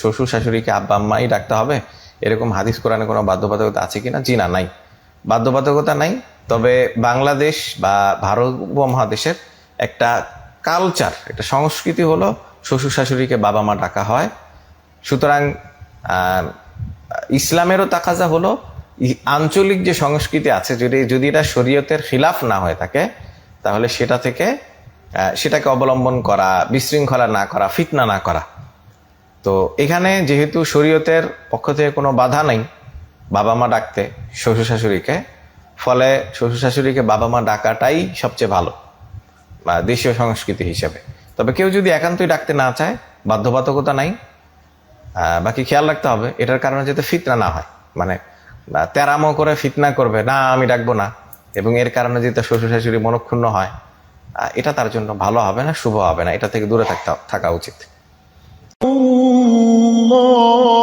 শ্বশুর শাশুড়িকে আব্বা আম্মাই ডাকতে হবে? এরকম হাদিস কোরআনে কোনো বাধ্যবাধকতা আছে কিনা? জি না, নাই। বাধ্যবাধকতা নাই, তবে বাংলাদেশ বা ভারত উপমহাদেশের একটা কালচার একটা সংস্কৃতি হলো শ্বশুর শাশুড়িকে বাবা মা ডাকা হয়। সুতরাং ইসলামেরও তাকাজা হলো আঞ্চলিক যে সংস্কৃতি আছে, যদি যদি এটা শরীয়তের খিলাফ না হয়ে থাকে, তাহলে সেটা থেকে সেটাকে অবলম্বন করা, বিশৃঙ্খলা না করা, ফিতনা না করা। তো এখানে যেহেতু শরীয়তের পক্ষ থেকে কোনো বাধা নেই বাবা মা ডাকতে শ্বশুর শাশুড়িকে ফলে শ্বশুর শাশুড়িকে বাবা মা ডাকাটাই সবচেয়ে ভালো, বা দেশীয় সংস্কৃতি হিসেবে। তবে কেউ যদি একান্তই ডাকতে না চায়, বাধ্যবাধকতা নাই বাকি খেয়াল রাখতে হবে, এটার কারণে যাতে ফিতনা না হয়। মানে তেরামো করে ফিতনা করবে, না, আমি ডাকবো না। এবং এর কারণে যদি শ্বশুর শাশুড়ি মনক্ষুণ্ণ হয় এটা তার জন্য ভালো হবে না, শুভ হবে না। এটা থেকে দূরে থাকতে থাকা উচিত। الله